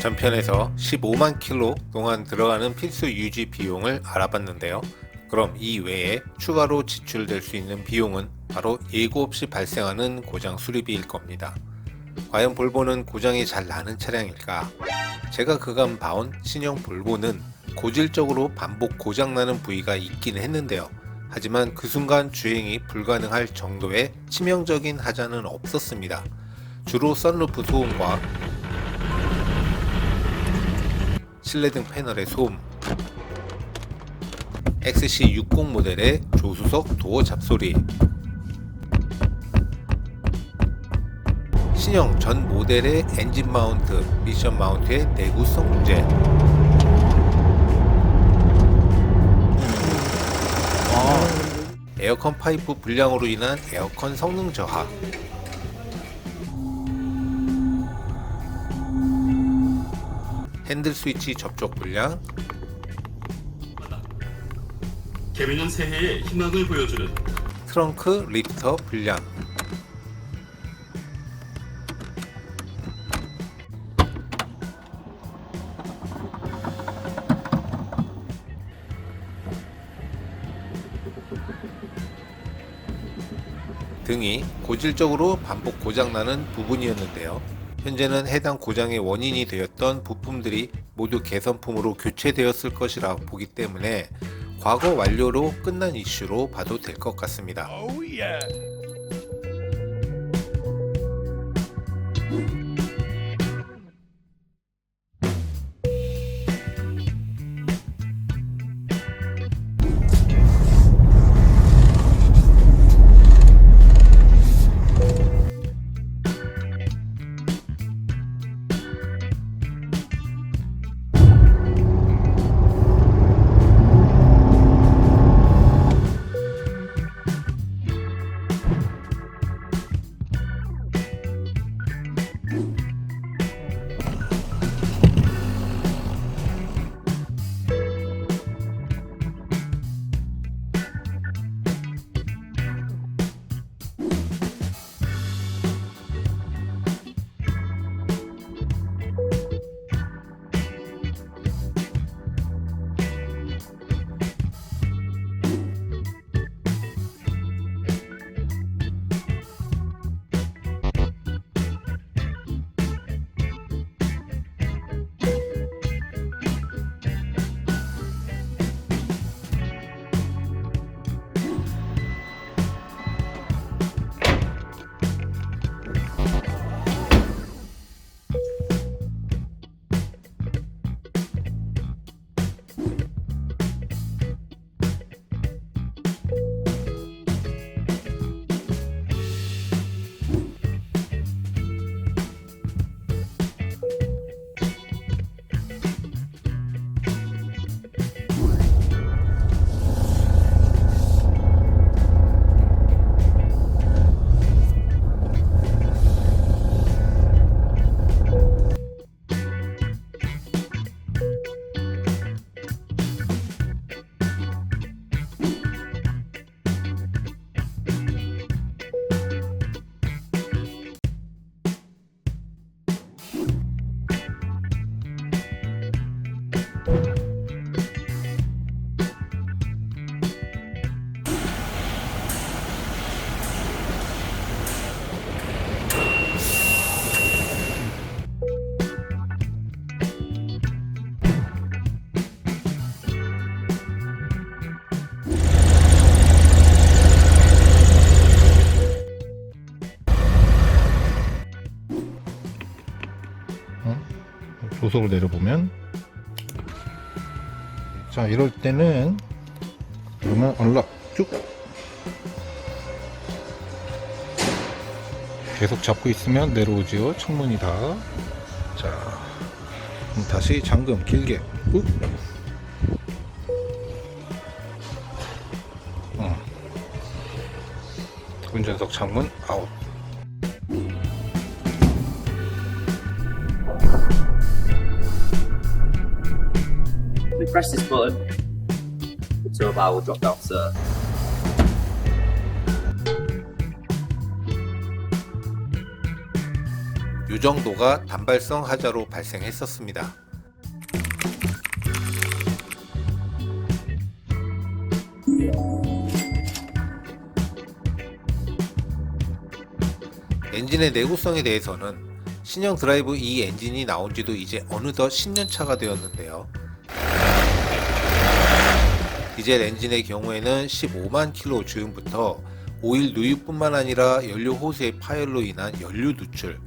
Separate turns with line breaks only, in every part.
전편에서 15만 킬로 동안 들어가는 필수 유지 비용을 알아봤는데요. 그럼 이 외에 추가로 지출될 수 있는 비용은 바로 예고 없이 발생하는 고장 수리비일 겁니다. 과연 볼보는 고장이 잘 나는 차량일까? 제가 그간 봐온 신형 볼보는 고질적으로 반복 고장나는 부위가 있긴 했는데요. 하지만 그 순간 주행이 불가능할 정도의 치명적인 하자는 없었습니다. 주로 썬루프 소음과 실내등 패널의 소음, XC60 모델의 조수석 도어 잡소리, 신형 전 모델의 엔진 마운트, 미션 마운트의 내구성 문제, 에어컨 파이프 불량으로 인한 에어컨 성능 저하, 핸들 스위치 접촉 불량,
개미는 새해에 희망을 보여주는
트렁크 리프터 불량, 등이 고질적으로 반복 고장나는 부분이었는데요. 현재는 해당 고장의 원인이 되었던 부품들이 모두 개선품으로 교체되었을 것이라 보기 때문에 과거 완료로 끝난 이슈로 봐도 될 것 같습니다.
조석을 내려보면. 자 이럴 때는 그러면 얼락 쭉. 계속 잡고 있으면 내려오지요. 창문이 다자 다시 잠금 길게. 욱 어. 운전석 창문 아웃
press this button, the tow bar will drop down to
요 정도가 단발성 하자로 발생했었습니다. 엔진의 내구성에 대해서는 신형 드라이브 E 엔진이 나온 지도 이제 어느덧 10년 차가 되었는데요. 디젤 엔진의 경우에는 15만 킬로 주행부터 오일 누유뿐만 아니라 연료 호스의 파열로 인한 연료 누출,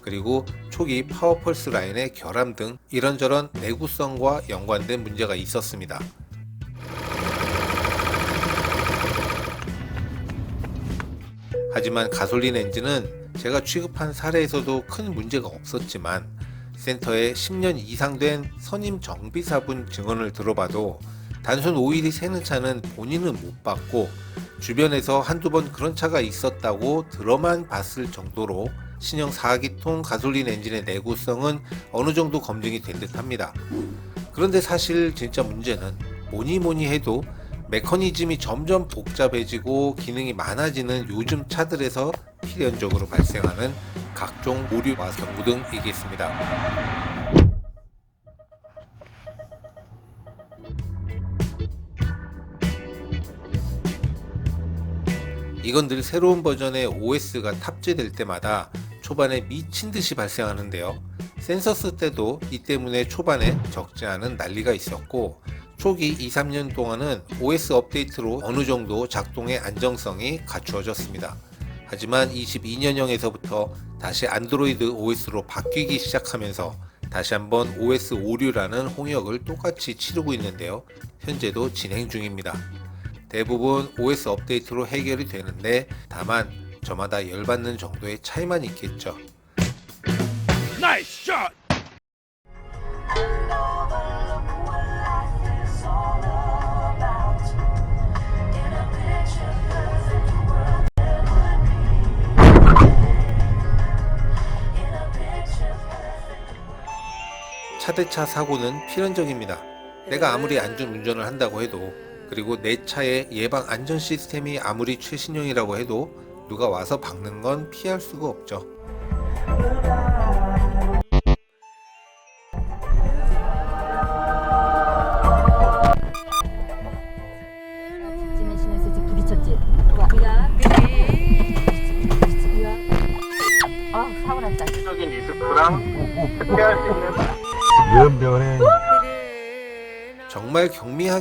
그리고 초기 파워 펄스 라인의 결함 등 이런저런 내구성과 연관된 문제가 있었습니다. 하지만 가솔린 엔진은 제가 취급한 사례에서도 큰 문제가 없었지만 센터에 10년 이상 된 선임 정비사분 증언을 들어봐도 단순 오일이 새는 차는 본인은 못 봤고 주변에서 한두 번 그런 차가 있었다고 들어만 봤을 정도로 신형 4기통 가솔린 엔진의 내구성은 어느 정도 검증이 된 듯 합니다. 그런데 사실 진짜 문제는 뭐니 뭐니 해도 메커니즘이 점점 복잡해지고 기능이 많아지는 요즘 차들에서 필연적으로 발생하는 각종 오류와 경고 등이겠습니다. 이건 늘 새로운 버전의 OS가 탑재될 때마다 초반에 미친 듯이 발생하는데요. 센서스 때도 이 때문에 초반에 적지 않은 난리가 있었고 초기 2, 3년 동안은 OS 업데이트로 어느 정도 작동의 안정성이 갖추어졌습니다. 하지만 22년형에서부터 다시 안드로이드 OS로 바뀌기 시작하면서 다시 한번 OS 오류라는 홍역을 똑같이 치르고 있는데요. 현재도 진행 중입니다. 대부분 OS 업데이트로 해결이 되는데 다만 저마다 열받는 정도의 차이만 있겠죠. 차대차 사고는 필연적입니다. 내가 아무리 안전 운전을 한다고 해도 그리고 내 차의 예방 안전 시스템이 아무리 최신형이라고 해도 누가 와서 박는 건 피할 수가 없죠.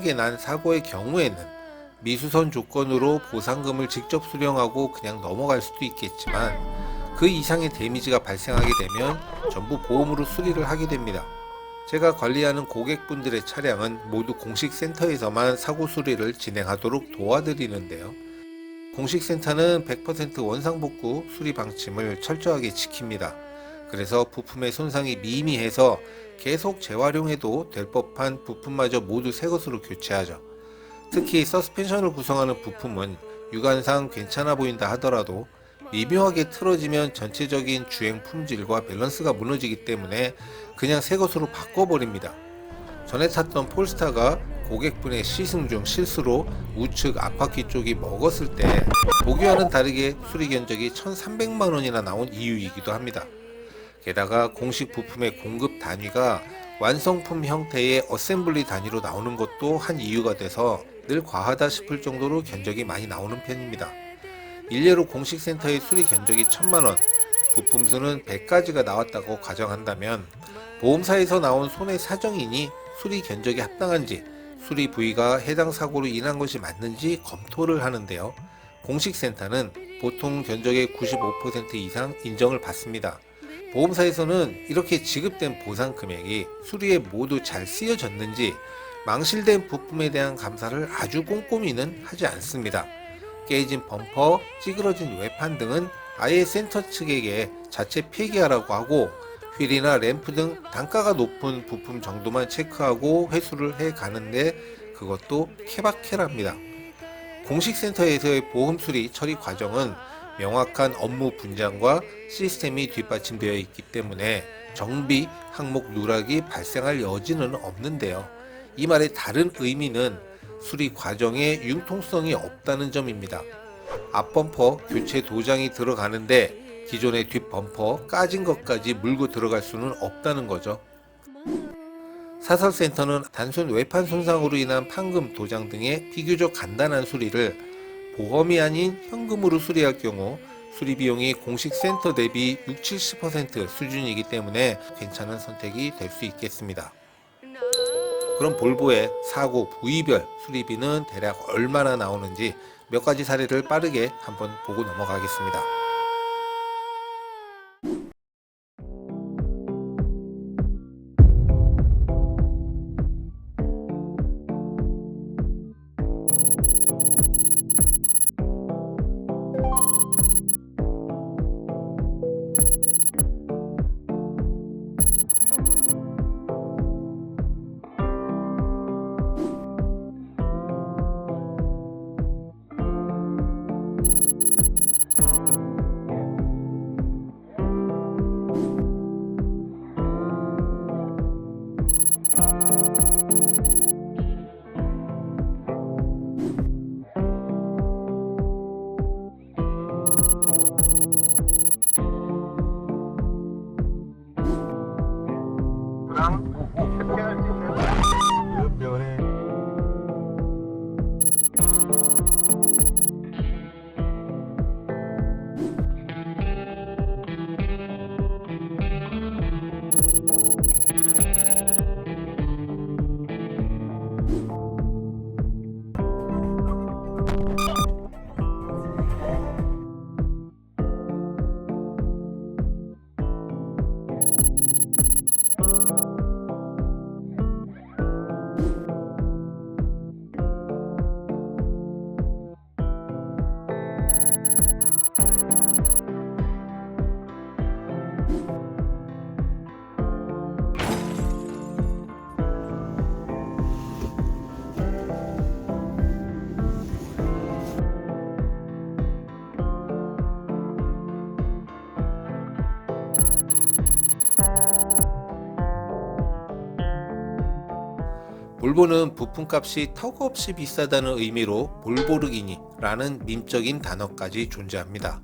경미하게 난 사고의 경우에는 미수선 조건으로 보상금을 직접 수령하고 그냥 넘어갈 수도 있겠지만 그 이상의 데미지가 발생하게 되면 전부 보험으로 수리를 하게 됩니다. 제가 관리하는 고객분들의 차량은 모두 공식 센터에서만 사고 수리를 진행하도록 도와드리는데요. 공식 센터는 100% 원상복구 수리 방침을 철저하게 지킵니다. 그래서 부품의 손상이 미미해서 계속 재활용해도 될 법한 부품마저 모두 새 것으로 교체하죠. 특히 서스펜션을 구성하는 부품은 육안상 괜찮아 보인다 하더라도 미묘하게 틀어지면 전체적인 주행 품질과 밸런스가 무너지기 때문에 그냥 새 것으로 바꿔버립니다. 전에 탔던 폴스타가 고객분의 시승 중 실수로 우측 앞바퀴 쪽이 먹었을 때 보기와는 다르게 수리 견적이 1,300만 원이나 나온 이유이기도 합니다. 게다가 공식 부품의 공급 단위가 완성품 형태의 어셈블리 단위로 나오는 것도 한 이유가 돼서 늘 과하다 싶을 정도로 견적이 많이 나오는 편입니다. 일례로 공식 센터의 수리 견적이 1000만원, 부품 수는 100가지가 나왔다고 가정한다면 보험사에서 나온 손해 사정이니 수리 견적이 합당한지 수리 부위가 해당 사고로 인한 것이 맞는지 검토를 하는데요. 공식 센터는 보통 견적의 95% 이상 인정을 받습니다. 보험사에서는 이렇게 지급된 보상 금액이 수리에 모두 잘 쓰여졌는지 망실된 부품에 대한 감사를 아주 꼼꼼히는 하지 않습니다. 깨진 범퍼, 찌그러진 외판 등은 아예 센터 측에게 자체 폐기하라고 하고 휠이나 램프 등 단가가 높은 부품 정도만 체크하고 회수를 해 가는데 그것도 케바케랍니다. 공식 센터에서의 보험 수리 처리 과정은 명확한 업무 분장과 시스템이 뒷받침되어 있기 때문에 정비 항목 누락이 발생할 여지는 없는데요. 이 말의 다른 의미는 수리 과정에 융통성이 없다는 점입니다. 앞범퍼 교체 도장이 들어가는데 기존의 뒷 범퍼 까진 것까지 물고 들어갈 수는 없다는 거죠. 사설센터는 단순 외판 손상으로 인한 판금, 도장 등의 비교적 간단한 수리를 보험이 아닌 현금으로 수리할 경우 수리 비용이 공식 센터 대비 6, 70% 수준이기 때문에 괜찮은 선택이 될 수 있겠습니다. 그럼 볼보의 사고 부위별 수리비는 대략 얼마나 나오는지 몇 가지 사례를 빠르게 한번 보고 넘어가겠습니다. 볼보는 부품값이 턱없이 비싸다는 의미로 볼보르기니라는 밈적인 단어까지 존재합니다.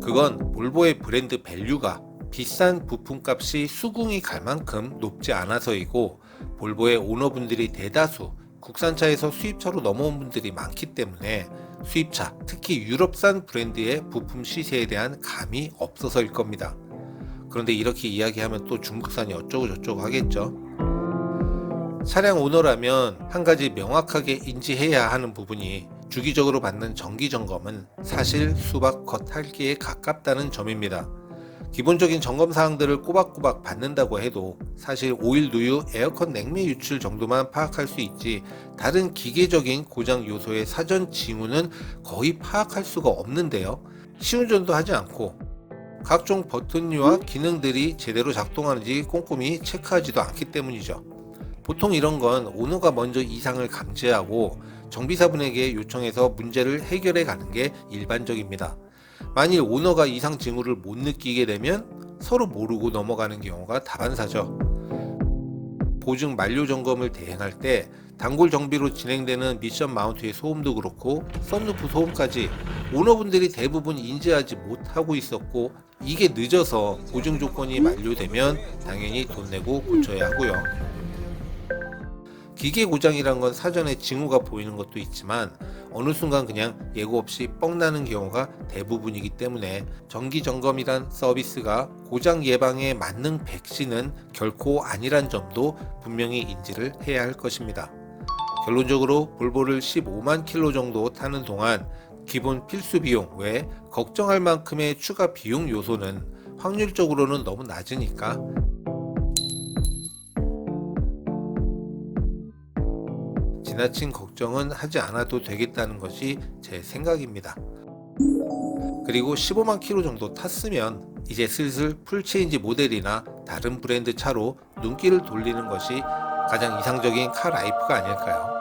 그건 볼보의 브랜드 밸류가 비싼 부품값이 수긍이 갈 만큼 높지 않아서이고 볼보의 오너분들이 대다수 국산차에서 수입차로 넘어온 분들이 많기 때문에 수입차, 특히 유럽산 브랜드의 부품 시세에 대한 감이 없어서일 겁니다. 그런데 이렇게 이야기하면 또 중국산이 어쩌고 저쩌고 하겠죠. 차량 오너라면 한 가지 명확하게 인지해야 하는 부분이 주기적으로 받는 정기 점검은 사실 수박 겉핥기에 가깝다는 점입니다. 기본적인 점검 사항들을 꼬박꼬박 받는다고 해도 사실 오일 누유, 에어컨 냉매 유출 정도만 파악할 수 있지 다른 기계적인 고장 요소의 사전 징후는 거의 파악할 수가 없는데요. 시운전도 하지 않고 각종 버튼류와 기능들이 제대로 작동하는지 꼼꼼히 체크하지도 않기 때문이죠. 보통 이런 건 오너가 먼저 이상을 감지하고 정비사분에게 요청해서 문제를 해결해 가는 게 일반적입니다. 만일 오너가 이상 징후를 못 느끼게 되면 서로 모르고 넘어가는 경우가 다반사죠. 보증 만료 점검을 대행할 때 단골 정비로 진행되는 미션 마운트의 소음도 그렇고 썬루프 소음까지 오너분들이 대부분 인지하지 못하고 있었고 이게 늦어서 보증 조건이 만료되면 당연히 돈 내고 고쳐야 하고요. 기계 고장이란 건 사전에 징후가 보이는 것도 있지만 어느 순간 그냥 예고 없이 뻥 나는 경우가 대부분이기 때문에 정기 점검이란 서비스가 고장 예방에 맞는 백신은 결코 아니란 점도 분명히 인지를 해야 할 것입니다. 결론적으로 볼보를 15만 킬로 정도 타는 동안 기본 필수 비용 외에 걱정할 만큼의 추가 비용 요소는 확률적으로는 너무 낮으니까 지나친 걱정은 하지 않아도 되겠다는 것이 제 생각입니다. 그리고 15만 킬로 정도 탔으면 이제 슬슬 풀체인지 모델이나 다른 브랜드 차로 눈길을 돌리는 것이 가장 이상적인 카 라이프가 아닐까요?